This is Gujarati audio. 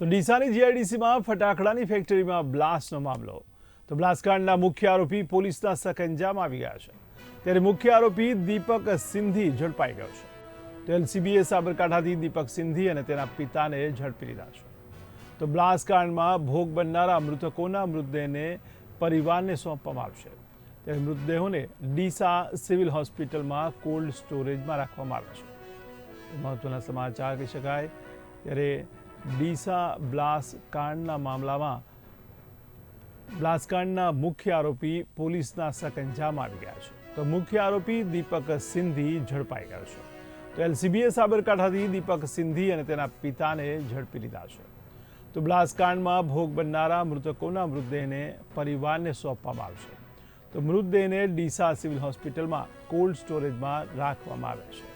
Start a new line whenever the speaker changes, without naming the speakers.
તો ડીસાની જીઆઈડીસીમાં ફટાકડાની ફેક્ટરીમાં બ્લાસ્ટનો મામલો. તો બ્લાસ્ટકાંડના મુખ્ય આરોપી પોલીસના સકંજામાં આવી ગયા છે. ત્યારે મુખ્ય આરોપી દીપક સિંધી ઝડપાઈ ગયો છે. તો એલસીબીએ સાબરકાંઠાથી દીપક સિંધી અને તેના પિતાને ઝડપી લીધા છે. તો બ્લાસ્ટકાંડમાં ભોગ બનનારા મૃતકોના મૃતદેહને પરિવારને સોંપવામાં આવશે. ત્યારે મૃતદેહોને ડીસા સિવિલ હોસ્પિટલમાં કોલ્ડ સ્ટોરેજમાં રાખવામાં આવે છે. મહત્વના સમાચાર કહી શકાય. ત્યારે ડીસા બ્લાસકાંડના મામલામાં બ્લાસકાંડના મુખ્ય આરોપી પોલીસના સકંજામાં આવી ગયા છે. તો મુખ્ય આરોપી દીપક સિંધી ઝડપાઈ ગયો છે. તો એલસીબીએ સાબરકાંઠાથી દીપક સિંધી અને તેના પિતાને ઝડપી લીધા છે. તો બ્લાસકાંડમાં ભોગ બનનારા મૃતકોના મૃતદેહને પરિવારને સોંપવામાં આવશે. તો મૃતદેહને ડીસા સિવિલ હોસ્પિટલમાં કોલ્ડ સ્ટોરેજમાં રાખવામાં આવ્યા છે.